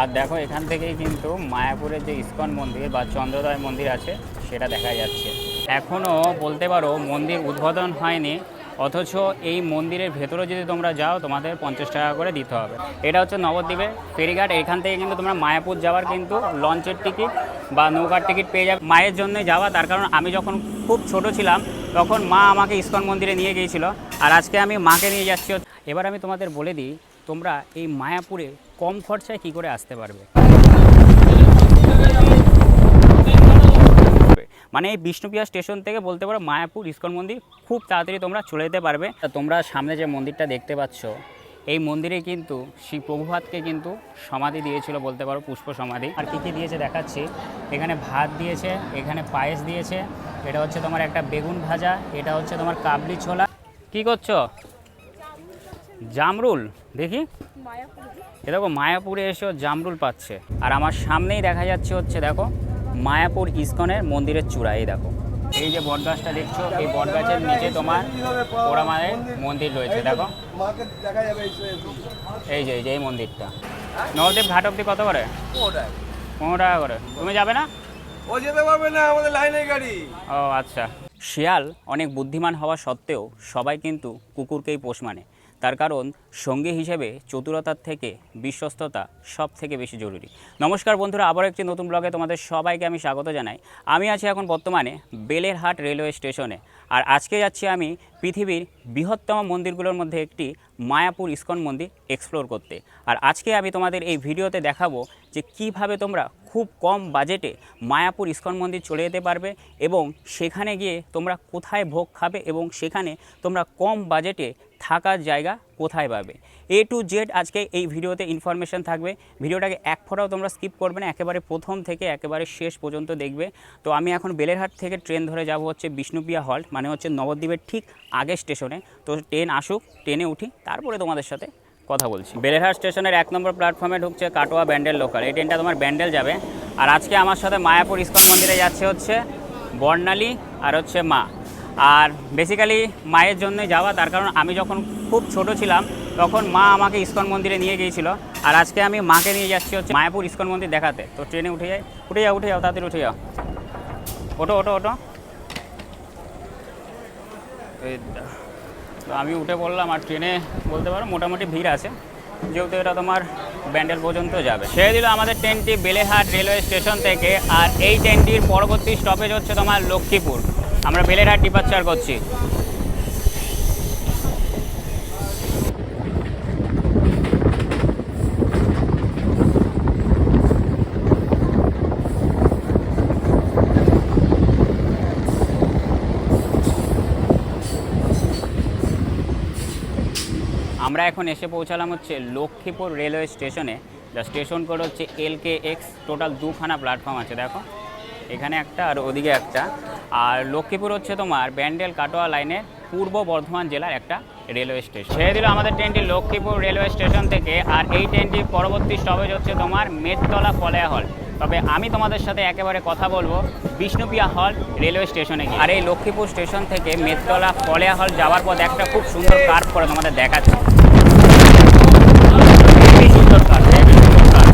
আর দেখো এখান থেকেই কিন্তু মায়াপুরের যে ইস্কন মন্দির বা চন্দ্রোদয় মন্দির আছে, সেটা দেখা যাচ্ছে। এখনও বলতে পারো মন্দির উদ্বোধন হয়নি, অথচ এই মন্দিরের ভেতরে যদি তোমরা যাও, তোমাদের পঞ্চাশ টাকা করে দিতে হবে। এটা হচ্ছে নবদ্বীপের ফেরিঘাট, এখান থেকে কিন্তু তোমরা মায়াপুর যাওয়ার কিন্তু লঞ্চের টিকিট বা নৌকার টিকিট পেয়ে যাবে। মায়ের জন্য যাওয়া, তার কারণ আমি যখন খুব ছোট ছিলাম, তখন মা আমাকে ইস্কন মন্দিরে নিয়ে গিয়েছিল, আর আজকে আমি মাকে নিয়ে যাচ্ছি। এবার আমি তোমাদের বলে দিই, তোমরা এই মায়াপুরে কম খরচায় কি করে আসতে পারবে? মানে এই বিষ্ণুপ্রিয়া স্টেশন থেকে বলতে পারো মায়াপুর, ইস্কন মন্দির, খুব তাড়াতাড়ি তোমরা চলে যেতে পারবে। তোমরা সামনে যে মন্দিরটা দেখতে পাচ্ছ, এই মন্দিরে কিন্তু শ্রী প্রভুভাতকে কিন্তু সমাধি দিয়েছিল বলতে পারো পুষ্প সমাধি। আর কী কী দিয়েছে দেখাচ্ছি। এখানে ভাত দিয়েছে, এখানে পায়েস দিয়েছে, এটা হচ্ছে তোমার একটা বেগুন ভাজা, এটা হচ্ছে তোমার কাবলি ছোলা। কি করছ? জামরুল দেখি? এ দেখো মায়াপুরে এসেও জামরুল পাচ্ছে। আর আমার সামনেই দেখা যাচ্ছে হচ্ছে দেখো মায়াপুর ইস্কনের মন্দিরের চূড়া এই দেখো। এই যে বটগাছটা দেখছ এই বটগাছের নিচে তোমার পোড়া মায়ের মন্দির রয়েছে দেখো। এই যে এই যে এই মন্দিরটা। নবদ্বীপ ঘাট অব্দি কত করে? পনেরো টাকা করে। তুমি যাবে না? ও যেতে পারবে না আমাদের লাইনের গাড়ি। ও আচ্ছা। শিয়াল অনেক বুদ্ধিমান হওয়া সত্ত্বেও সবাই কিন্তু কুকুরকেই পোষ মানে। তার কারণ সঙ্গী হিসেবে চতুরতার থেকে বিশ্বস্ততা সব থেকে বেশি জরুরি। নমস্কার বন্ধুরা আবার একটি নতুন ব্লগে তোমাদের সবাইকে আমি স্বাগত জানাই। আমি আছি এখন বর্তমানে বেলেরহাট রেলওয়ে স্টেশনে। আর আজকে যাচ্ছি আমি পৃথিবীর বৃহত্তম মন্দিরগুলোর মধ্যে একটি মায়াপুর ইস্কন মন্দির এক্সপ্লোর করতে। আর আজকে আমি তোমাদের এই ভিডিওতে দেখাবো যে কীভাবে তোমরা খুব কম বাজেটে মায়াপুর ইস্কন মন্দির চলে যেতে পারবে এবং সেখানে গিয়ে তোমরা কোথায় ভোগ খাবে এবং সেখানে তোমরা কম বাজেটে থাকার জায়গা কোথায় পাবে? এ টু জেড আজকে এই ভিডিওতে ইনফরমেশন থাকবে। ভিডিওটাকে এক ফোটাও তোমরা স্কিপ করবে না, একেবারে প্রথম থেকে একেবারে শেষ পর্যন্ত দেখবে। তো আমি এখন বেলেরহাট থেকে ট্রেন ধরে যাব হচ্ছে বিষ্ণুপ্রিয়া হল্ট মানে হচ্ছে নবদ্বীপের ঠিক আগের স্টেশনে তো ট্রেন আসুক ট্রেনে উঠি, তারপরে তোমাদের সাথে কথা বলছি। বেলেরহাট স্টেশনের এক নম্বর প্ল্যাটফর্মে ঢুকছে কাটোয়া ব্যান্ডেল লোকাল এই ট্রেনটা তোমার ব্যান্ডেল যাবে। আর আজকে আমার সাথে মায়াপুর ইস্কন মন্দিরে যাচ্ছে হচ্ছে বর্ণালী আর হচ্ছে মা। আর বেসিক্যালি মায়ের জন্য যাওয়া, তার কারণ আমি যখন খুব ছোট ছিলাম, তখন মা আমাকে ইস্কন মন্দিরে নিয়ে গিয়েছিল। আর আজকে আমি মাকে নিয়ে যাচ্ছি হচ্ছে মায়াপুর ইস্কন মন্দির দেখাতে। তো ট্রেনে উঠে যাই, উঠে যাও উঠে যাও, তাড়াতাড়ি উঠে যাও। ওটো ওটো ওটো তো আমি উঠে পড়লাম আর ট্রেনে বলতে পারো মোটামুটি ভিড় আছে। যেহেতু এটা তোমার ব্যান্ডেল পর্যন্ত যাবে। ছেড়ে দিল আমাদের ট্রেনটি বেলেহাট রেলওয়ে স্টেশন থেকে, আর এই ট্রেনটির পরবর্তী স্টপেজ হচ্ছে তোমার লক্ষ্মীপুর। আমরা বেলেরহাট ডিপার্চার করছি। আমরা এখন এসে পৌঁছালাম হচ্ছে লক্ষ্মীপুর রেলওয়ে স্টেশনে। যা স্টেশন কোড হচ্ছে এল কে এক্স টোটাল দুখানা প্ল্যাটফর্ম আছে, দেখো। এখানে একটা আর ওদিকে একটা। আর লক্ষ্মীপুর হচ্ছে তোমার ব্যান্ডেল কাটোয়া লাইনের পূর্ব বর্ধমান জেলার একটা রেলওয়ে স্টেশন। ছেড়ে দিল আমাদের ট্রেনটি লক্ষ্মীপুর রেলওয়ে স্টেশন থেকে, আর এই ট্রেনটির পরবর্তী স্টপেজ হচ্ছে তোমার মেটতলা ফলেয়া হল তবে আমি তোমাদের সাথে একেবারে কথা বলব বিষ্ণুপিয়া হল রেলওয়ে স্টেশনে গিয়ে। আর এই লক্ষ্মীপুর স্টেশন থেকে মেতলা ফলেয়া হল যাওয়ার পর একটা খুব সুন্দর কার্ভ করে তোমাদের দেখাচ্ছি হেবি সুন্দর কার্ভ হেবি সুন্দর কার্ভ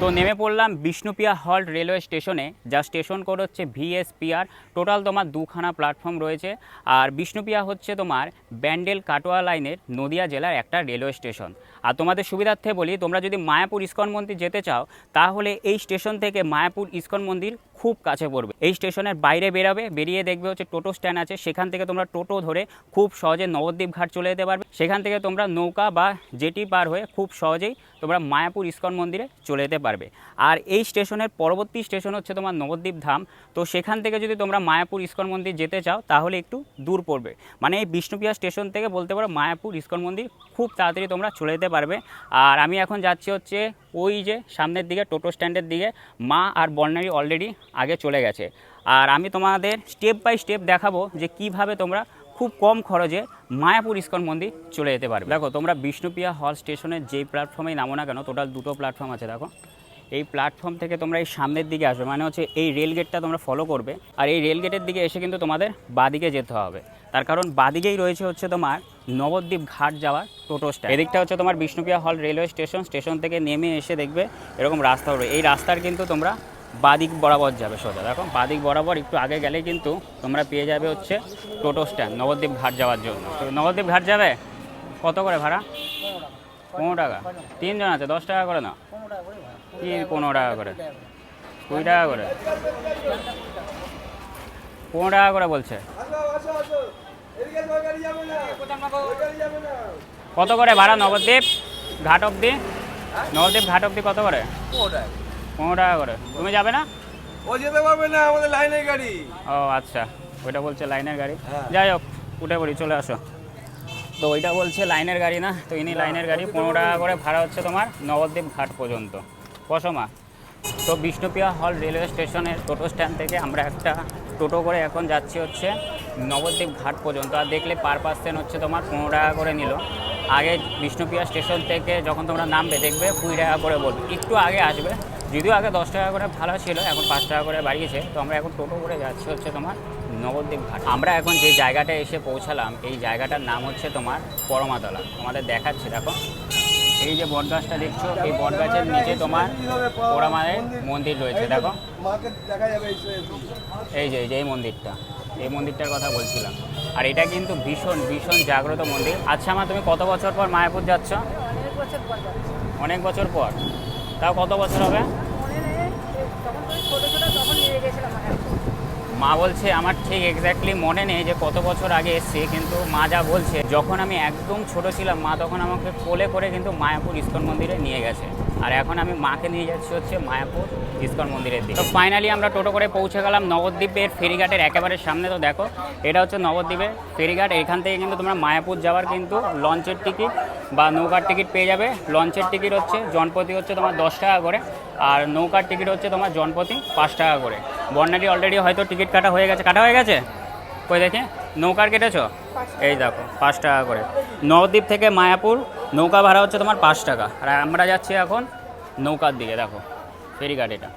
তো নেমে পড়লাম বিষ্ণুপিয়া হল্ট রেলওয়ে স্টেশনে, যা স্টেশন কোড হচ্ছে ভিএসপিআর। টোটাল তোমার দুখানা প্ল্যাটফর্ম রয়েছে। আর বিষ্ণুপিয়া হচ্ছে তোমার ব্যান্ডেল কাটোয়া লাইনের নদিয়া জেলার একটা রেলওয়ে স্টেশন। আর তোমাদের সুবিধার্থে বলি, তোমরা যদি মায়াপুর ইস্কন মন্দির যেতে চাও, তাহলে এই স্টেশন থেকে মায়াপুর ইস্কন মন্দির খুব কাছে পড়বে। এই স্টেশনের বাইরে বেরাবে, বেরিয়ে দেখবে হচ্ছে টোটো স্ট্যান্ড আছে। সেখান থেকে তোমরা টোটো ধরে খুব সহজে নবদ্বীপ ঘাট চলে যেতে পারবে। সেখান থেকে তোমরা নৌকা বা জেটি পার হয়ে খুব সহজেই তোমরা মায়াপুর ইস্কন মন্দিরে চলে যেতে পারবে। আর এই স্টেশনের পরবর্তী স্টেশন হচ্ছে তোমার নবদ্বীপ ধাম। তো সেখান থেকে যদি তোমরা মায়াপুর ইস্কন মন্দির যেতে চাও, তাহলে একটু দূর পড়বে। মানে এই বিষ্ণুপ্রিয়া স্টেশন থেকে বলতে পারো মায়াপুর ইস্কন মন্দির খুব তাড়াতাড়ি তোমরা চলে যেতে পারবে। আর আমি এখন যাচ্ছি হচ্ছে ওই যে সামনের দিকে, টোটো স্ট্যান্ডের দিকে মা আর বর্ণালী অলরেডি আগে চলে গেছে। আর আমি তোমাদের স্টেপ বাই স্টেপ দেখাবো যে কীভাবে তোমরা খুব কম খরচে মায়াপুর ইস্কন মন্দির চলে যেতে পারবে। দেখো, তোমরা বিষ্ণুপ্রিয়া হল স্টেশনের যেই প্ল্যাটফর্মেই নামো না কেন টোটাল দুটো প্ল্যাটফর্ম আছে, দেখো। এই প্ল্যাটফর্ম থেকে তোমরা এই সামনের দিকে আসবে মানে হচ্ছে এই রেল গেটটা তোমরা ফলো করবে। আর এই রেল গেটের দিকে এসে কিন্তু তোমাদের বাদিকে যেতে হবে। তার কারণ বাদিকেই রয়েছে হচ্ছে তোমার নবদ্বীপ ঘাট যাওয়ার টোটো স্ট্যান্ড। এদিকটা হচ্ছে তোমার বিষ্ণুপ্রিয়া হল রেলওয়ে স্টেশন। স্টেশন থেকে নেমে এসে দেখবে এরকম রাস্তা হবে এই রাস্তার কিন্তু তোমরা বাদিক বরাবর যাবে সোজা। দেখো, বাদিক বরাবর একটু আগে গেলে কিন্তু তোমরা পেয়ে যাবে হচ্ছে টোটো স্ট্যান্ড, নবদ্বীপ ঘাট যাওয়ার জন্য। তো নবদ্বীপ ঘাট যাবে? কত করে ভাড়া? পনেরো টাকা। তিনজন আছে, দশ টাকা করে না কি পনেরো টাকা করে। কুড়ি টাকা করে। পনেরো টাকা করে বলছে। কত করে ভাড়া নবদ্বীপ ঘাট অবধি নবদ্বীপ ঘাট অবধি কত করে? পনেরো টাকা। করে। তুমি যাবে না? ও যেতে পারবে না আমাদের লাইনের গাড়ি। ও আচ্ছা। ওইটা বলছে লাইনের গাড়ি। হ্যাঁ। যাই হোক উঠে পড়ি চলে আসো। তো ওইটা বলছে লাইনের গাড়ি না? তো ইনি লাইনের গাড়ি পনেরো টাকা করে ভাড়া হচ্ছে তোমার নবদ্বীপ ঘাট পর্যন্ত। বসমা তো বিষ্ণুপ্রিয়া হল রেলওয়ে স্টেশনের টোটো স্ট্যান্ড থেকে আমরা একটা টোটো করে এখন যাচ্ছি হচ্ছে নবদ্বীপ ঘাট পর্যন্ত। আর দেখলে পার পার্সেন্ট হচ্ছে তোমার পনেরো টাকা করে নিল। আগে বিষ্ণুপ্রিয়া স্টেশন থেকে যখন তোমরা নামবে দেখবে কুড়ি টাকা করে বলবে। একটু আগে আসবে যদিও আগে দশ টাকা করে ভালো ছিল এখন পাঁচ টাকা করে বাড়িয়েছে। তো আমরা এখন টোটো করে যাচ্ছি হচ্ছে তোমার নবদ্বীপ ঘাট। আমরা এখন যে জায়গাটা এসে পৌঁছালাম এই জায়গাটার নাম হচ্ছে তোমার পরমাতলা। তোমাদের দেখাচ্ছি দেখো। এই যে বটগাছটা দেখছ এই বটগাছের নিচে তোমার পোড়ামায়ের মন্দির রয়েছে দেখো। এই যে এই যে এই মন্দিরটা। এই মন্দিরটার কথা বলছিলাম। আর এটা কিন্তু ভীষণ ভীষণ জাগ্রত মন্দির। আচ্ছা মা তুমি কত বছর পর মায়াপুর যাচ্ছ? অনেক বছর পর তাও কত বছর হবে? মা বলছে আমার ঠিক এক্স্যাক্টলি মনে নেই যে কত বছর আগে এসেছি কিন্তু মা যা বলছে যখন আমি একদম ছোট ছিলাম মা তখন আমাকে কোলে করে কিন্তু মায়াপুর ইস্কন মন্দিরে নিয়ে গেছে। আর এখন আমি মাকে নিয়ে যাচ্ছি হচ্ছে মায়াপুর ইস্কন মন্দিরের দিকে। তো ফাইনালি আমরা টোটো করে পৌঁছে গেলাম নবদ্বীপের ফেরিঘাটের একেবারে সামনে। তো দেখো, এটা হচ্ছে নবদ্বীপের ফেরিঘাট। এখান থেকে কিন্তু তোমরা মায়াপুর যাওয়ার কিন্তু লঞ্চের টিকিট বা নৌকার টিকিট পেয়ে যাবে। লঞ্চের টিকিট হচ্ছে জনপতি হচ্ছে তোমার দশ টাকা করে আর নৌকার টিকিট হচ্ছে তোমার জনপতি পাঁচ টাকা করে। বর্ণালী অলরেডি হয়তো টিকিট কাটা হয়ে গেছে। কাটা হয়ে গেছে? কই দেখে? নৌকার কেটেছ? এই দেখো পাঁচ টাকা করে। নবদ্বীপ থেকে মায়াপুর নৌকা ভাড়া হচ্ছে তোমার পাঁচ টাকা। আর আমরা যাচ্ছি এখন নৌকার দিকে দেখো ফেরিঘাট এটা।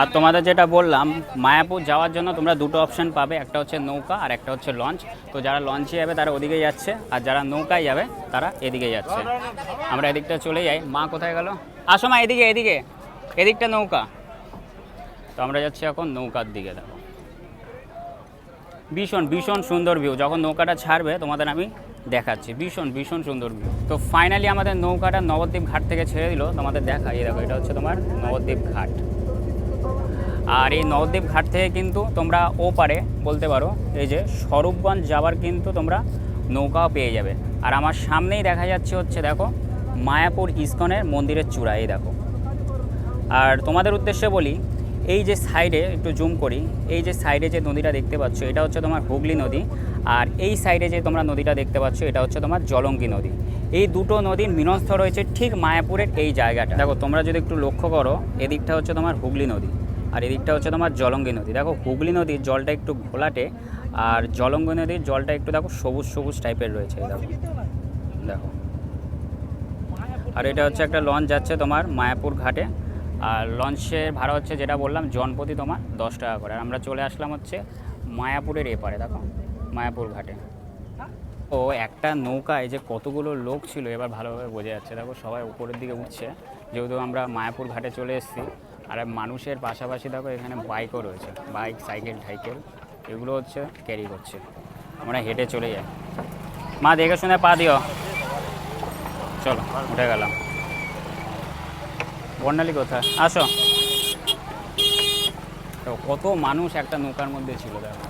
আর তোমাদের যেটা বললাম মায়াপুর যাওয়ার জন্য তোমরা দুটো অপশন পাবে একটা হচ্ছে নৌকা আর একটা হচ্ছে লঞ্চ তো যারা লঞ্চে যাবে তারা ওদিকে যাচ্ছে আর যারা নৌকায় যাবে তারা এদিকে যাচ্ছে। আমরা এদিকটা চলে যাই। মা কোথায় গেল? আসো মা এদিকে এদিকে। এদিকটা নৌকা। তো আমরা যাচ্ছি এখন নৌকার দিকে দেখো। ভীষণ ভীষণ সুন্দর ভিউ যখন নৌকাটা ছাড়বে, তোমাদের আমি দেখাচ্ছি। ভীষণ ভীষণ সুন্দর ভিউ তো ফাইনালি আমাদের নৌকাটা নবদ্বীপ ঘাট থেকে ছেড়ে দিল। তোমাদের দেখা, এই দেখো, এটা হচ্ছে তোমার নবদ্বীপ ঘাট। আর এই নবদ্বীপ ঘাট থেকে কিন্তু তোমরা ও পারে বলতে পারো, এই যে স্বরূপগঞ্জ যাওয়ার কিন্তু তোমরা নৌকাও পেয়ে যাবে। আর আমার সামনেই দেখা যাচ্ছে হচ্ছে, দেখো, মায়াপুর ইস্কনের মন্দিরের চূড়া, এই দেখো। আর তোমাদের উদ্দেশ্যে বলি এই যে সাইডে একটু জুম করি, এই যে সাইডে যে নদীটা দেখতে পাচ্ছ, এটা হচ্ছে তোমার হুগলি নদী। আর এই সাইডে যে তোমরা নদীটা দেখতে পাচ্ছ, এটা হচ্ছে তোমার জলঙ্গি নদী। এই দুটো নদীর মিলনস্থল রয়েছে ঠিক মায়াপুরের এই জায়গাটা। দেখো, তোমরা যদি একটু লক্ষ্য করো, এদিকটা হচ্ছে তোমার হুগলি নদী, আর এদিকটা হচ্ছে তোমার জলঙ্গি নদী। দেখো, হুগলি নদীর জলটা একটু ঘোলাটে, আর জলঙ্গি নদীর জলটা একটু দেখো সবুজ সবুজ টাইপের রয়েছে দেখো। দেখো। আর এটা হচ্ছে একটা লঞ্চ যাচ্ছে তোমার মায়াপুর ঘাটে। আর লঞ্চের ভাড়া হচ্ছে যেটা বললাম জনপ্রতি তোমার দশ টাকা করে। আর আমরা চলে আসলাম হচ্ছে মায়াপুরের এপারে, দেখো, মায়াপুর ঘাটে। ও, একটা নৌকায় যে কতগুলো লোক ছিল, এবার ভালোভাবে বোঝা যাচ্ছে। দেখো, সবাই উপরের দিকে উঠছে, যেহেতু আমরা মায়াপুর ঘাটে চলে এসেছি। আর মানুষের পাশাপাশি দেখো, এখানে বাইকও রয়েছে, বাইক, সাইকেল টাইকেল এগুলো হচ্ছে ক্যারি করছে। আমরা হেঁটে চলে যাই। মা, দেখে শুনে পা দিও। চলো, উঠে গেলাম। বর্ণালী কোথায় আসো। তো কত মানুষ একটা নৌকার মধ্যে ছিল, দেখো।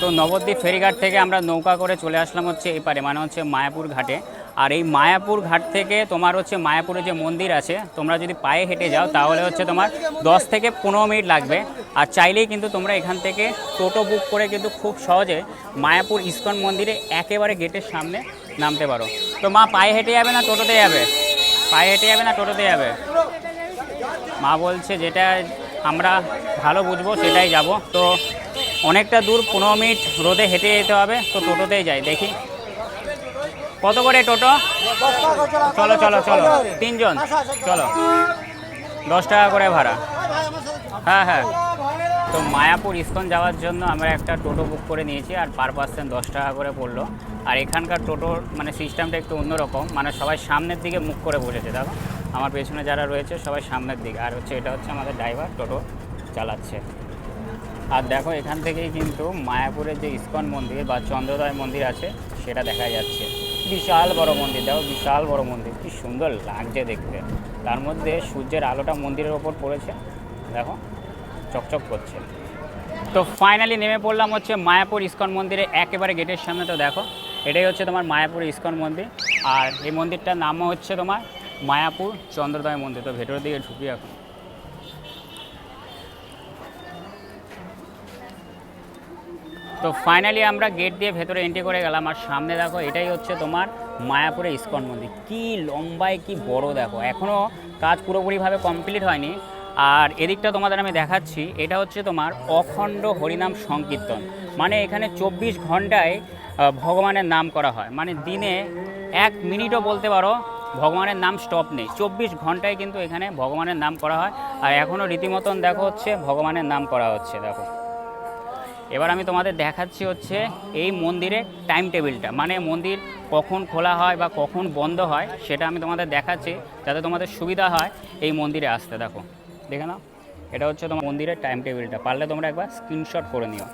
তো নবদ্বীপ ফেরিঘাট থেকে আমরা নৌকা করে চলে আসলাম হচ্ছে এপারে মানে হচ্ছে মায়াপুর ঘাটে। আর এই মায়াপুর ঘাট থেকে তোমার হচ্ছে মায়াপুরে যে মন্দির আছে, তোমরা যদি পায়ে হেঁটে যাও, তাহলে হচ্ছে তোমার দশ থেকে পনেরো মিনিট লাগবে। আর চাইলেই কিন্তু তোমরা এখান থেকে টোটো বুক করে কিন্তু খুব সহজে মায়াপুর ইস্কন মন্দিরে একেবারে গেটের সামনে নামতে পারো। তো মা পায়ে হেঁটে যাবে না টোটোতে যাবে? পায়ে হেঁটে যাবে না টোটোতে যাবে? মা বলছে, যেটা আমরা ভালো বুঝব, সেটাই যাব। তো অনেকটা দূর, পনেরো মিনিট রোদে হেঁটে যেতে হবে, তো টোটোতেই যাই, দেখি। কত করে টোটো? চলো চলো চলো। তিনজন? চলো। দশ টাকা করে ভাড়া। হ্যাঁ হ্যাঁ। তো মায়াপুর ইস্কন যাওয়ার জন্য আমরা একটা টোটো বুক করে নিয়েছি আর পার পার্সেন্ট দশ টাকা করে পড়ল। আর এখানকার টোটোর মানে সিস্টেমটা একটু অন্যরকম মানে সবাই সামনের দিকে মুখ করে বসেছে, দেখো। আমার পেছনে যারা রয়েছে সবাই সামনের দিকে, আর হচ্ছে এটা হচ্ছে আমাদের ড্রাইভার, টোটো চালাচ্ছে। আর দেখো, এখান থেকেই কিন্তু মায়াপুরের যে ইস্কন মন্দির বা চন্দ্রোদয় মন্দির আছে, সেটা দেখা যাচ্ছে। বিশাল বড় মন্দির, দেখো, বিশাল বড় মন্দির, কি সুন্দর লাগছে দেখতে। তার মধ্যে সূর্যের আলোটা মন্দিরের ওপর পড়েছে, দেখো। চকচক করছে। তো ফাইনালি নেমে পড়লাম হচ্ছে মায়াপুর ইস্কন মন্দিরে, একেবারে গেটের সামনে তো দেখো, এটাই হচ্ছে তোমার মায়াপুর ইস্কন মন্দির। আর এই মন্দিরটার নামও হচ্ছে তোমার মায়াপুর চন্দ্রোদয় মন্দির। তো ভেতরের দিকে ঢুকি এখন। তো ফাইনালি আমরা গেট দিয়ে ভেতরে এন্ট্রি করে গেলাম। আর সামনে দেখো, এটাই হচ্ছে তোমার মায়াপুরে ইস্কন মন্দির। কি লম্বায়, কি বড় দেখো। এখনও কাজ পুরোপুরিভাবে কমপ্লিট হয়নি। আর এদিকটা তোমাদের আমি দেখাচ্ছি, এটা হচ্ছে তোমার অখণ্ড হরিনাম সংকীর্তন। মানে এখানে চব্বিশ ঘন্টায় ভগবানের নাম করা হয়। মানে দিনে এক মিনিটও বলতে পারো, ভগবানের নাম স্টপ নেই। চব্বিশ ঘন্টায় কিন্তু এখানে ভগবানের নাম করা হয়। আর এখনও রীতিমতন দেখো হচ্ছে, ভগবানের নাম করা হচ্ছে, দেখো। এবার আমি তোমাদের দেখাচ্ছি হচ্ছে এই মন্দিরের টাইম টেবিলটা মানে মন্দির কখন খোলা হয় বা কখন বন্ধ হয়, সেটা আমি তোমাদের দেখাচ্ছি, যাতে তোমাদের সুবিধা হয় এই মন্দিরে আসতে, দেখো। দেখে নাও। এটা হচ্ছে তোমার মন্দিরের টাইম টেবিলটা পারলে তোমরা একবার স্ক্রিনশট করে নিও।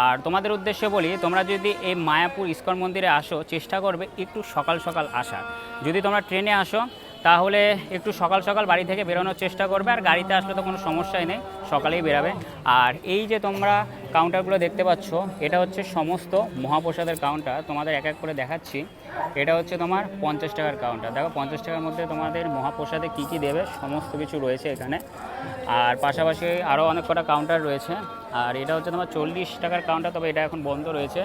আর তোমাদের উদ্দেশ্যে বলি, তোমরা যদি এই মায়াপুর ইস্কন মন্দিরে আসো, চেষ্টা করবে একটু সকাল সকাল আসার। যদি তোমরা ট্রেনে আসো তাহলে একটু সকাল সকাল বাড়ি থেকে বেরোনোর চেষ্টা করবে, আর গাড়িতে আসলে তো কোনো সমস্যাই নেই, সকালেই বেরাবে। আর এই যে তোমরা কাউন্টারগুলো দেখতে পাচ্ছ, এটা হচ্ছে সমস্ত মহাপ্রসাদের কাউন্টার তোমাদের এক এক করে দেখাচ্ছি। এটা হচ্ছে তোমার পঞ্চাশ টাকার কাউন্টার দেখো, পঞ্চাশ টাকার মধ্যে তোমাদের মহাপ্রসাদে কী কী দেবে, সমস্ত কিছু রয়েছে এখানে। আর পাশাপাশি আরও অনেক কটা কাউন্টার রয়েছে। আর এটা হচ্ছে তোমার চল্লিশ টাকার কাউন্টার তবে এটা এখন বন্ধ রয়েছে।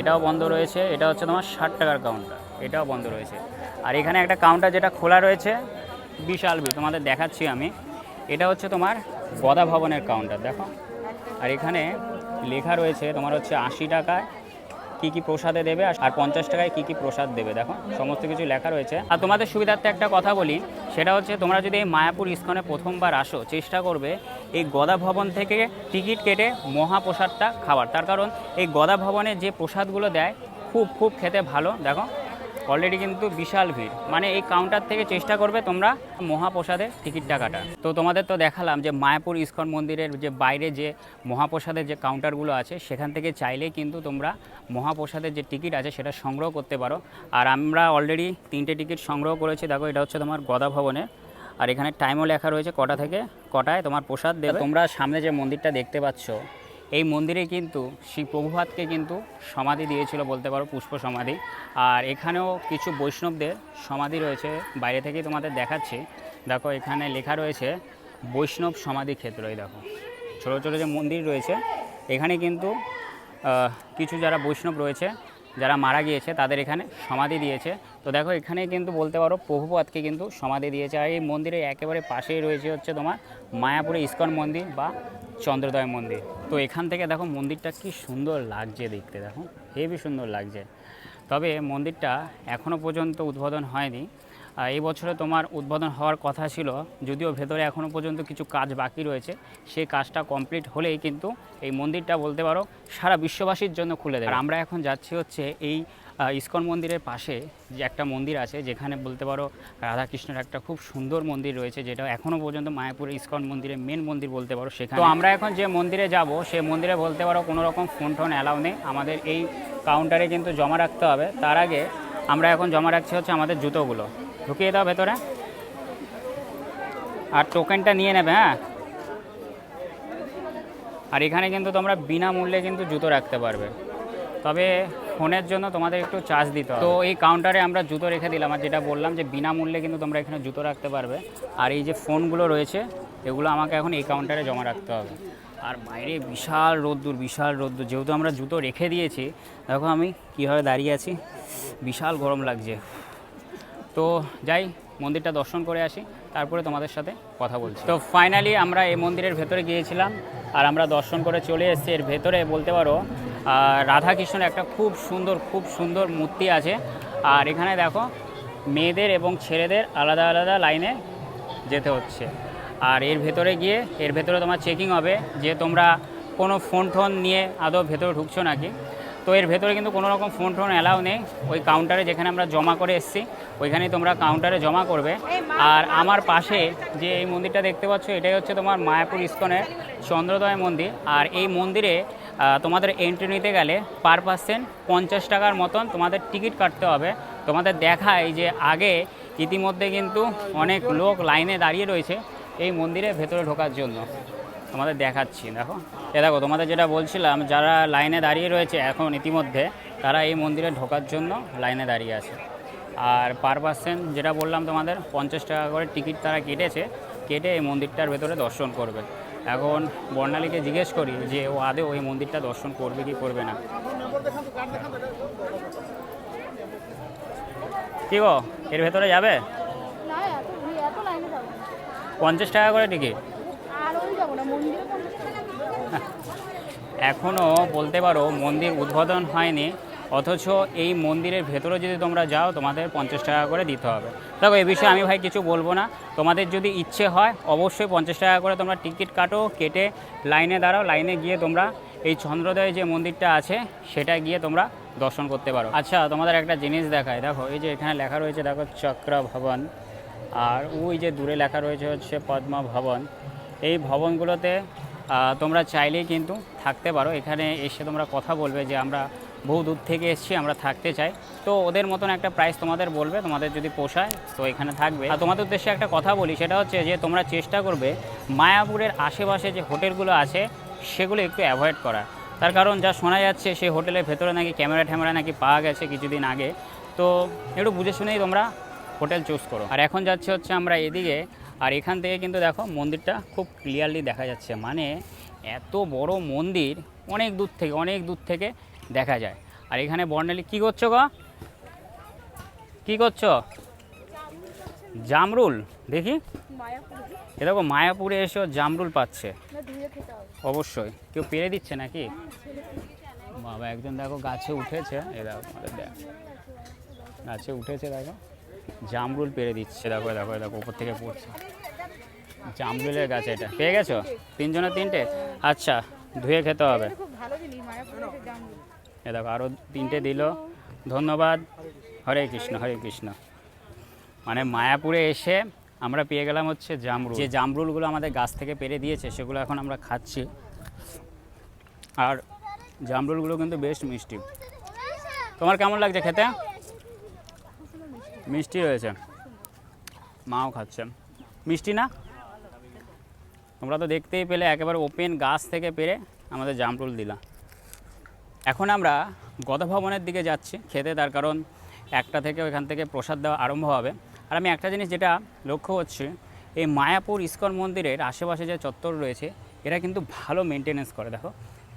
এটাও বন্ধ রয়েছে, এটা হচ্ছে তোমার ষাট টাকার কাউন্টার এটাও বন্ধ রয়েছে। আর এখানে একটা কাউন্টার যেটা খোলা রয়েছে, বিশাল ভিড় তোমাদের দেখাচ্ছি আমি। এটা হচ্ছে তোমার গদা ভবনের কাউন্টার দেখো। আর এখানে লেখা রয়েছে তোমার হচ্ছে আশি টাকায় কী কী প্রসাদে দেবে আর পঞ্চাশ টাকায় কী কী প্রসাদ দেবে, দেখো। সমস্ত কিছু লেখা রয়েছে। আর তোমাদের সুবিধার্থে একটা কথা বলি, সেটা হচ্ছে তোমরা যদি এই মায়াপুর ইস্কনে প্রথমবার আসো, চেষ্টা করবে এই গদা ভবন থেকে টিকিট কেটে মহাপ্রসাদটা খাবার তার কারণ এই গদা ভবনে যে প্রসাদগুলো দেয়, খুব খুব খেতে ভালো, দেখো। অলরেডি কিন্তু বিশাল ভিড়। মানে এই কাউন্টার থেকে চেষ্টা করবে তোমরা মহাপ্রসাদের টিকিটটা কাটা তো তোমাদের তো দেখালাম যে মায়াপুর ইস্কন মন্দিরের যে বাইরে যে মহাপ্রসাদের যে কাউন্টারগুলো আছে, সেখান থেকে চাইলেই কিন্তু তোমরা মহাপ্রসাদের যে টিকিট আছে, সেটা সংগ্রহ করতে পারো। আর আমরা অলরেডি তিনটে টিকিট সংগ্রহ করেছি। দেখো, এটা হচ্ছে তোমার গদা ভবনে। আর এখানে টাইমও লেখা রয়েছে কটা থেকে কটায় তোমার প্রসাদ দেবে। তোমরা সামনে যে মন্দিরটা দেখতে পাচ্ছ এই মন্দিরে কিন্তু শ্রী প্রভুপাতকে কিন্তু সমাধি দিয়েছিল বলতে পারো, পুষ্প সমাধি। আর এখানেও কিছু বৈষ্ণবদের সমাধি রয়েছে। বাইরে থেকেই তোমাদের দেখাচ্ছি। দেখো, এখানে লেখা রয়েছে, বৈষ্ণব সমাধি ক্ষেত্র এই দেখো। ছোটো ছোটো যে মন্দির রয়েছে, এখানে কিন্তু কিছু যারা বৈষ্ণব রয়েছে, যারা মারা গিয়েছে, তাদের এখানে সমাধি দিয়েছে। তো দেখো, এখানে কিন্তু বলতে পারো প্রভুপাতকে কিন্তু সমাধি দিয়েছে। আর এই মন্দিরের একেবারে পাশেই রয়েছে হচ্ছে তোমার মায়াপুরে ইস্কন মন্দির বা চন্দ্রোদয় মন্দির। তো এখান থেকে দেখো মন্দিরটা কি সুন্দর লাগছে দেখতে, দেখো। হেবি সুন্দর লাগছে। তবে মন্দিরটা এখনও পর্যন্ত উদ্বোধন হয়নি। এই বছরে তোমার উদ্বোধন হওয়ার কথা ছিল, যদিও ভেতরে এখনও পর্যন্ত কিছু কাজ বাকি রয়েছে। সেই কাজটা কমপ্লিট হলেই কিন্তু এই মন্দিরটা বলতে পারো সারা বিশ্ববাসীর জন্য খুলে আর আমরা এখন যাচ্ছি হচ্ছে এই ইস্কন মন্দিরের পাশে যে একটা মন্দির আছে, যেখানে বলতে পারো রাধাকৃষ্ণের একটা খুব সুন্দর মন্দির রয়েছে, যেটা এখনও পর্যন্ত মায়াপুরের ইস্কন মন্দিরের মেন মন্দির বলতে পারো সেখানে। তো আমরা এখন যে মন্দিরে যাব, সে মন্দিরে বলতে পারো কোনো রকম ফোন টোন অ্যালাউ নেই। আমাদের এই কাউন্টারে কিন্তু জমা রাখতে হবে। তার আগে আমরা এখন জমা রাখছি হচ্ছে আমাদের জুতোগুলো। ঢুকিয়ে দাও ভেতরে। আর টোকেনটা নিয়ে নেবে হ্যাঁ? আর এখানে কিন্তু তোমরা বিনামূল্যে কিন্তু জুতো রাখতে পারবে। তবে ফোনের জন্য তোমাদের একটু চার্জ দিতে হবে। তো এই কাউন্টারে আমরা জুতো রেখে দিলাম আর যেটা বললাম যে বিনামূল্যে কিন্তু তোমরা এখানে জুতো রাখতে পারবে। আর এই যে ফোনগুলো রয়েছে এগুলো আমাকে এখন এই কাউন্টারে জমা রাখতে হবে। আর বাইরে বিশাল রোদ্দুর বিশাল রোদ্দুর। যেহেতু আমরা জুতো রেখে দিয়েছি দেখো আমি কীভাবে দাঁড়িয়ে আছি। বিশাল গরম লাগছে। তো যাই মন্দিরটা দর্শন করে আসি তারপরে তোমাদের সাথে কথা বলছি। তো ফাইনালি আমরা এই মন্দিরের ভেতরে গিয়েছিলাম আর আমরা দর্শন করে চলে এসেছি। এর ভেতরে বলতে পারো রাধাকৃষ্ণের একটা খুব সুন্দর খুব সুন্দর মূর্তি আছে। আর এখানে দেখো, মেয়েদের এবং ছেলেদের আলাদা আলাদা লাইনে যেতে হচ্ছে। আর এর ভেতরে গিয়ে, এর ভেতরে তোমার চেকিং হবে যে তোমরা কোনো ফোন টোন নিয়ে আদৌ ভেতরে ঢুকছো নাকি। তো এর ভেতরে কিন্তু কোনো রকম ফোন টোন অ্যালাউ নেই। ওই কাউন্টারে যেখানে আমরা জমা করে এসেছি, ওইখানেই তোমরা কাউন্টারে জমা করবে। আর আমার পাশে যে এই মন্দিরটা দেখতে পাচ্ছ, এটাই হচ্ছে তোমার মায়াপুর ইস্কনের চন্দ্রদয় মন্দির। আর এই মন্দিরে তোমাদের এন্ট্রি নিতে গেলে পার পার্সেন্ট পঞ্চাশ টাকার মতন তোমাদের টিকিট কাটতে হবে। তোমাদের দেখায় যে আগে ইতিমধ্যে কিন্তু অনেক লোক লাইনে দাঁড়িয়ে রয়েছে এই মন্দিরের ভেতরে ঢোকার জন্য। তোমাদের দেখাচ্ছি, দেখো। এ দেখো, তোমাদের যেটা বলছিলাম, যারা লাইনে দাঁড়িয়ে রয়েছে এখন ইতিমধ্যে, তারা এই মন্দিরে ঢোকার জন্য লাইনে দাঁড়িয়ে আছে। আর পার পার্সেন্ট যেটা বললাম তোমাদের, পঞ্চাশ টাকা করে টিকিট তারা কেটেছে, কেটে এই মন্দিরটার ভেতরে দর্শন করবে। এখন বর্ণালীকে জিজ্ঞেস করি যে ও আদৌ ওই মন্দিরটা দর্শন করবে কি করবে না। কি গো এর ভেতরে যাবে। পঞ্চাশ টাকা করে টিকিট? এখনও বলতে পারো মন্দির উদ্বোধন হয়নি। অথচ এই মন্দিরের ভেতরে যদি তোমরা যাও, তোমাদের পঞ্চাশ টাকা করে দিতে হবে। দেখো, এ বিষয়ে আমি ভাই কিছু বলব না। তোমাদের যদি ইচ্ছে হয়, অবশ্যই পঞ্চাশ টাকা করে তোমরা টিকিট কাটো, কেটে লাইনে দাঁড়াও। লাইনে গিয়ে তোমরা এই চন্দ্রোদয় যে মন্দিরটা আছে, সেটা গিয়ে তোমরা দর্শন করতে পারো। আচ্ছা তোমাদের একটা জিনিস দেখায় দেখো, এই যে এখানে লেখা রয়েছে, দেখো চক্র ভবন আর ওই যে দূরে লেখা রয়েছে হচ্ছে পদ্মা ভবন এই ভবনগুলোতে তোমরা চাইলেই কিন্তু থাকতে পারো। এখানে এসে তোমরা কথা বলবে যে আমরা বহু দূর থেকে এসেছি, আমরা থাকতে চাই। তো ওদের মতন একটা প্রাইস তোমাদের বলবে, তোমাদের যদি পোষায়, তো এখানে থাকবে। আর তোমাদের উদ্দেশ্যে একটা কথা বলি, সেটা হচ্ছে যে তোমরা চেষ্টা করবে মায়াপুরের আশেপাশে যে হোটেলগুলো আছে, সেগুলো একটু অ্যাভয়েড করা তার কারণ যা শোনা যাচ্ছে, সেই হোটেলের ভেতরে নাকি ক্যামেরা ট্যামেরা নাকি পাওয়া গেছে কিছুদিন আগে। তো একটু বুঝে শুনেই তোমরা হোটেল চুজ করো। আর এখন যাচ্ছে হচ্ছে আমরা এদিকে, আর এখান থেকে কিন্তু দেখো মন্দিরটা খুব ক্লিয়ারলি দেখা যাচ্ছে। মানে এত বড় মন্দির, অনেক দূর থেকে, অনেক দূর থেকে দেখা যায়। আর এখানে বর্ণালী কি করছ গো? কি করছ? জামরুল, দেখি। মায়াপুরে এ দেখো মায়াপুরে এসেও জামরুল পাচ্ছে। অবশ্যই। কেউ পেরে দিচ্ছে নাকি? বাবা, একজন দেখো গাছে উঠেছে। এ দেখো গাছে উঠেছে, দেখো। জামরুল পেরে দিচ্ছে, দেখো দেখো দেখো, উপর থেকে পড়ছে। জামরুলের গাছ এটা। পেয়ে গেছো? তিনজনের তিনটে? আচ্ছা ধুয়ে খেতে হবে। ভালো এ দেখো আরও তিনটে দিল। ধন্যবাদ। হরে কৃষ্ণ হরে কৃষ্ণ। মানে মায়াপুরে এসে আমরা পেয়ে গেলাম হচ্ছে জামরুল। যে জামরুলগুলো আমাদের গাছ থেকে পেরে দিয়েছে সেগুলো এখন আমরা খাচ্ছি। আর জামরুলগুলো কিন্তু বেশ মিষ্টি। তোমার কেমন লাগছে খেতে? মিষ্টি হয়েছে। মাও খাচ্ছে। মিষ্টি না? তোমরা তো দেখতেই পেলে একেবারে ওপেন গাছ থেকে পেরে আমাদের জামরুল দিলা। এখন আমরা গদা ভবনের দিকে যাচ্ছি, খেতে তার কারণ একটা থেকে ওইখান থেকে প্রসাদ দেওয়া আরম্ভ হবে। আর আমি একটা জিনিস যেটা লক্ষ্য করছি, এই মায়াপুর ইস্কন মন্দিরের আশেপাশে যে চত্বর রয়েছে, এরা কিন্তু ভালো মেনটেনেন্স করে। দেখো,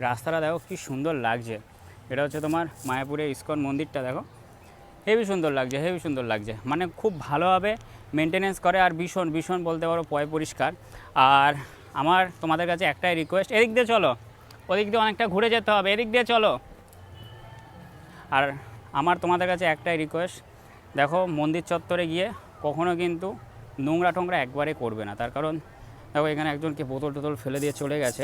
রাস্তাটা দেখো কি সুন্দর লাগছে। এটা হচ্ছে তোমার মায়াপুরের ইস্কন মন্দিরটা, দেখো। হেভি সুন্দর লাগছে, হেভি সুন্দর লাগছে। মানে খুব ভালোভাবে মেনটেনেন্স করে আর ভীষণ ভীষণ বলতে পারো পয় পরিষ্কার। আর আমার তোমাদের কাছে একটাই রিকোয়েস্ট এদিক দিয়ে চলো। ওদিক দিয়ে অনেকটা ঘুরে যেতে হবে। এদিক দিয়ে চলো। আর আমার তোমাদের কাছে একটাই রিকোয়েস্ট দেখো মন্দির চত্বরে গিয়ে কখনো কিন্তু নোংরা টোংরা একবারে করবে না। তার কারণ, দেখো এখানে একজনকে বোতল টোতল ফেলে দিয়ে চলে গেছে।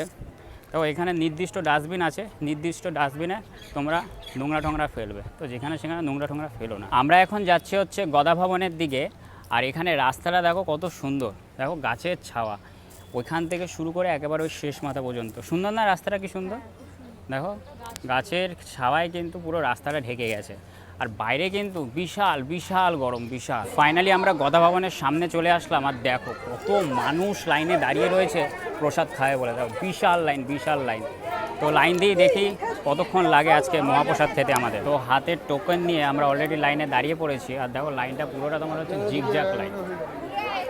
দেখো এখানে নির্দিষ্ট ডাস্টবিন আছে। নির্দিষ্ট ডাস্টবিনে তোমরা নোংরা টোংরা ফেলবে। তো যেখানে সেখানে নোংরা টোংরা ফেলো না। আমরা এখন যাচ্ছি হচ্ছে গদা ভবনের দিকে। আর এখানে রাস্তাটা দেখো কত সুন্দর। দেখো গাছের ছাওয়া। ওইখান থেকে শুরু করে একেবারে ওই শেষ মাথা পর্যন্ত। সুন্দর না রাস্তাটা কি সুন্দর? দেখো গাছের ছাওয়ায় কিন্তু পুরো রাস্তাটা ঢেকে গেছে। আর বাইরে কিন্তু বিশাল বিশাল গরম বিশাল। ফাইনালি আমরা গদা ভবনের সামনে চলে আসলাম আর দেখো কত মানুষ লাইনে দাঁড়িয়ে রয়েছে। প্রসাদ খায় বলে দেখো বিশাল লাইন বিশাল লাইন। তো লাইন দিয়ে দেখি কতক্ষণ লাগে আজকে মহাপ্রসাদ খেতে আমাদের। তো হাতের টোকেন নিয়ে আমরা অলরেডি লাইনে দাঁড়িয়ে পড়েছি। আর দেখো লাইনটা পুরোটা তোমার হচ্ছে জিগজ্যাক লাইন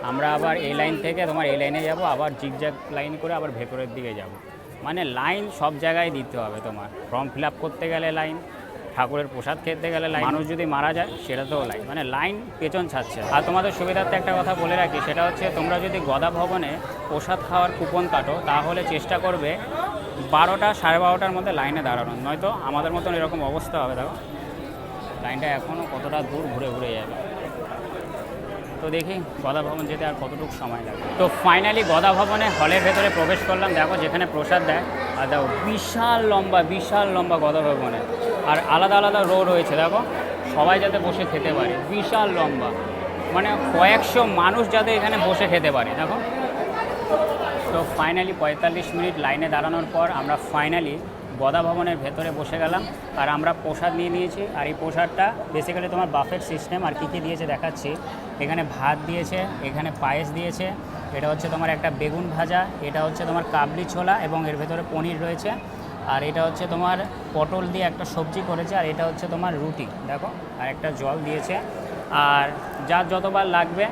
আমরা আবার এই লাইন থেকে তোমার এই লাইনে যাব, আবার জিগ জিগজ্যাগ লাইন করে আবার ভেতরের দিকে যাব। মানে লাইন সব জায়গায় দিতে হবে তোমার। ফর্ম ফিল আপ করতে গেলে লাইন ঠাকুরের প্রসাদ খেতে গেলে লাইন মানুষ যদি মারা যায় সেটা সেটাতেও লাইন মানে লাইন পেছন ছাড়ছে। আর তোমাদের সুবিধার্থে একটা কথা বলে রাখি, সেটা হচ্ছে তোমরা যদি গদা ভবনে প্রসাদ খাওয়ার কুপন কাটো, তাহলে চেষ্টা করবে বারোটা সাড়ে বারোটার মধ্যে লাইনে দাঁড়ানো নয়তো আমাদের মতন এরকম অবস্থা হবে, দেখো। লাইনটা এখনও কতটা দূর ঘুরে ঘুরে যাবে। তো দেখি গদা ভবন যেতে আর কতটুকু সময় লাগে। তো ফাইনালি গদা ভবনে হলের ভেতরে প্রবেশ করলাম। দেখো যেখানে প্রসাদ দেয়, আর দেখো বিশাল লম্বা বিশাল লম্বা গদা ভবনে। আর আলাদা আলাদা রো রয়েছে, দেখো। সবাই যাতে বসে খেতে পারে, বিশাল লম্বা। মানে কয়েকশো মানুষ যাতে এখানে বসে খেতে পারে, দেখো। তো ফাইনালি পঁয়তাল্লিশ মিনিট লাইনে দাঁড়ানোর পর আমরা ফাইনালি গদা ভবনের ভেতরে বসে গেলাম, আর আমরা প্রসাদ নিয়ে নিয়েছি, আর এই প্রসাদটা বেসিক্যালি তোমার বাফেট সিস্টেম আর কী কী দিয়েছে দেখাচ্ছি। এখানে ভাত দিয়েছে, এখানে পায়েস দিয়েছে, এটা হচ্ছে তোমার একটা বেগুন ভাজা, এটা হচ্ছে তোমার কাবলি ছোলা এবং এর ভেতরে পনির রয়েছে, আর এটা হচ্ছে তোমার পটল দিয়ে একটা সবজি করেছে, আর এটা হচ্ছে তোমার রুটি, দেখো, আর একটা জল দিয়েছে। আর যার যতবার লাগবে,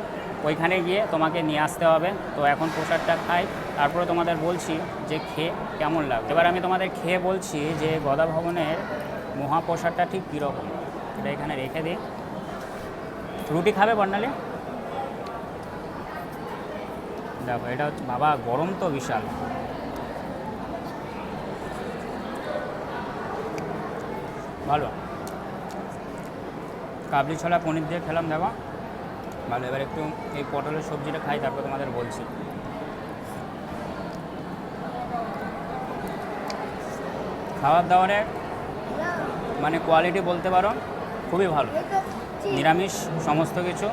ওইখানে গিয়ে তোমাকে নিয়ে আসতে হবে। তো এখন প্রসাদটা খাই। তারপরে তোমাদের বলছি যে খেয়ে কেমন লাগবে এবার আমি তোমাদের খেয়ে বলছি যে গদা ভবনের মহাপ্রসাদটা ঠিক কীরকম? এটা এখানে রেখে দিই রুটি খাবে বর্ণালী? দেখো, এটা হচ্ছে বাবা গরম তো বিশাল। ভালো। কাবলি ছোলা পনির দিয়ে খেলাম দেখো। ভালো, এবার একটু এই পটলের সবজিটা খাই, তারপর তোমাদের বলছি। খাবার দাবারের মানে কোয়ালিটি বলতে পারো খুবই ভালো। নিরামিষ সমস্ত কিছু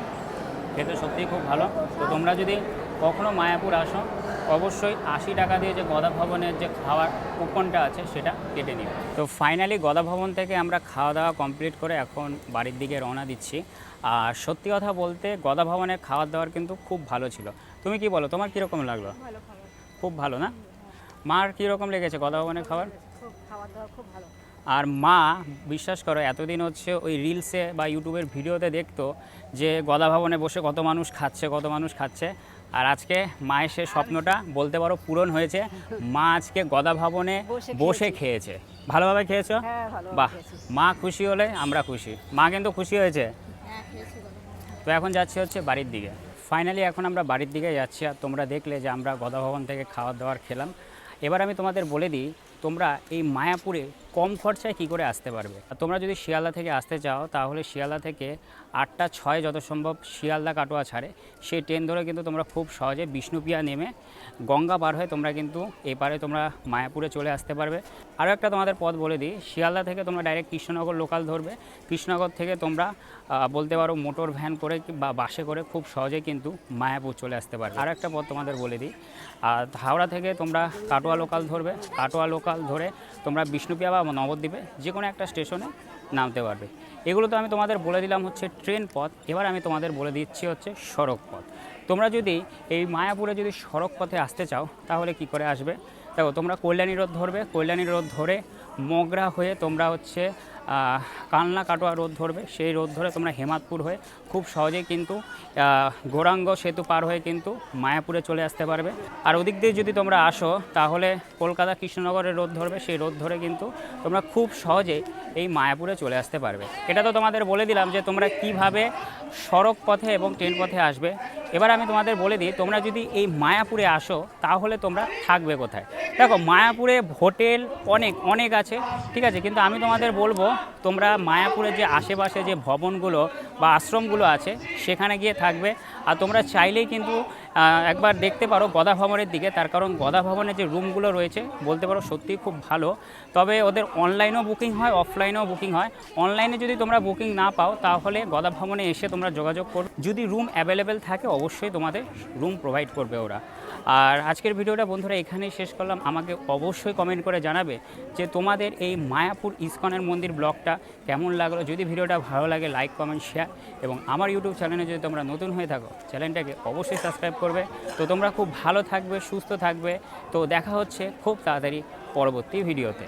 খেতে সত্যিই খুব ভালো। তো তোমরা যদি কখনো মায়াপুর আসো অবশ্যই আশি টাকা দিয়ে যে গদা ভবনের যে খাওয়ার কুপনটা আছে সেটা কেটে নিও। তো ফাইনালি গদা ভবন থেকে আমরা খাওয়া দাওয়া কমপ্লিট করে এখন বাড়ির দিকে রওনা দিচ্ছি। আর সত্যি কথা বলতে গদা ভবনের খাওয়ার দাওয়ার কিন্তু খুব ভালো ছিল। তুমি কি বলো তোমার কীরকম লাগল? খুব ভালো না? মার কীরকম লেগেছে গদা ভবনের খাবার খুব খাবার দাবার খুব ভালো। আর মা বিশ্বাস করো এতদিন হচ্ছে ওই রিলসে বা ইউটিউবের ভিডিওতে দেখতো যে গদা ভবনে বসে কত মানুষ খাচ্ছে কত মানুষ খাচ্ছে। আর আজকে মায়ের সে স্বপ্নটা বলতে পারো পূরণ হয়েছে। মা আজকে গদা ভবনে বসে খেয়েছে। ভালোভাবে খেয়েছো? হ্যাঁ বাহ। মা খুশি হলে আমরা খুশি। মা কিন্তু খুশি হয়েছে। হ্যাঁ। তো এখন যাচ্ছি হচ্ছে বাড়ির দিকে। ফাইনালি এখন আমরা বাড়ির দিকে যাচ্ছি আর তোমরা দেখলে যে আমরা গদা ভবন থেকে খাওয়ার দাওয়ার খেলাম। এবার আমি তোমাদের বলে দিই তোমরা এই মায়াপুরে কম খরচায় কি করে আসতে পারবে? আর তোমরা যদি শিয়ালদা থেকে আসতে চাও, তাহলে শিয়ালদা থেকে আটটা ছয় যত সম্ভব শিয়ালদা কাটোয়া ছাড়ে। সেই ট্রেন ধরে কিন্তু তোমরা খুব সহজে বিষ্ণুপিয়া নেমে গঙ্গা পার হয়ে তোমরা কিন্তু এপারে তোমরা মায়াপুরে চলে আসতে পারবে। আরও একটা তোমাদের পথ বলে দিই, শিয়ালদা থেকে তোমরা ডাইরেক্ট কৃষ্ণনগর লোকাল ধরবে। কৃষ্ণনগর থেকে তোমরা বলতে পারো মোটর ভ্যান করে বা বাসে করে খুব সহজে কিন্তু মায়াপুর চলে আসতে পারবে। আর একটা পথ তোমাদের বলে দিই আর হাওড়া থেকে তোমরা কাটোয়া লোকাল ধরবে। কাটোয়া লোকাল ধরে তোমরা বিষ্ণুপিয়া বা নবদ্বীপে যে কোনো একটা স্টেশনে নামতে পারবে। এগুলো তো আমি তোমাদের বলে দিলাম হচ্ছে ট্রেন পথ। এবার আমি তোমাদের বলে দিচ্ছি হচ্ছে সড়ক পথ। তোমরা যদি এই মায়াপুরে যদি সড়ক পথে আসতে চাও, তাহলে কি করে আসবে? দেখো, তোমরা কল্যাণী রোড ধরবে। কল্যাণী রোড ধরে মগরা হয়ে তোমরা হচ্ছে কালনা কাটোয়া রোড ধরবে। সেই রোড ধরে তোমরা হেমাদপুর হয়ে খুব সহজেই কিন্তু গৌরাঙ্গ সেতু পার হয়ে কিন্তু মায়াপুরে চলে আসতে পারবে। আর ওদিক দিয়ে যদি তোমরা আসো, তাহলে কলকাতা কৃষ্ণনগরের রোড ধরবে। সেই রোড ধরে কিন্তু তোমরা খুব সহজে এই মায়াপুরে চলে আসতে পারবে। এটা তো তোমাদের বলে দিলাম যে তোমরা কীভাবে সড়ক পথে এবং ট্রেন পথে আসবে। এবার আমি তোমাদের বলে দিই, তোমরা যদি এই মায়াপুরে আসো, তাহলে তোমরা থাকবে কোথায়? দেখো, মায়াপুরে হোটেল অনেক অনেক আছে, ঠিক আছে? কিন্তু আমি তোমাদের বলব, তোমরা মায়াপুরের যে আশেপাশে যে ভবনগুলো বা আশ্রমগুলো আছে, সেখানে গিয়ে থাকবে। আর তোমরা চাইলেই কিন্তু একবার দেখতে পারো গদা ভবনের দিকে, তার কারণ গদা ভবনের যে রুমগুলো রয়েছে, বলতে পারো সত্যিই খুব ভালো। তবে ওদের অনলাইনেও বুকিং হয় অফলাইনেও বুকিং হয়। অনলাইনে যদি তোমরা বুকিং না পাও, তাহলে গদা ভবনে এসে তোমরা যোগাযোগ করো। যদি রুম অ্যাভেলেবেল থাকে, অবশ্যই তোমাদের রুম প্রোভাইড করবে ওরা। আর আজকের ভিডিওটা বন্ধুরা এখানেই শেষ করলাম। আমাকে অবশ্যই কমেন্ট করে জানাবে যে তোমাদের এই মায়াপুর ইস্কনের মন্দির ব্লগটা কেমন লাগল। যদি ভিডিওটা ভালো লাগে লাইক কমেন্ট শেয়ার এবং আমার ইউটিউব চ্যানেলে যদি তোমরা নতুন হয়ে থাকো চ্যানেলটাকে অবশ্যই সাবস্ক্রাইব করবে। তো তোমরা খুব ভালো থাকবে, সুস্থ থাকবে। তো দেখা হচ্ছে খুব তাড়াতাড়ি পরবর্তী ভিডিওতে।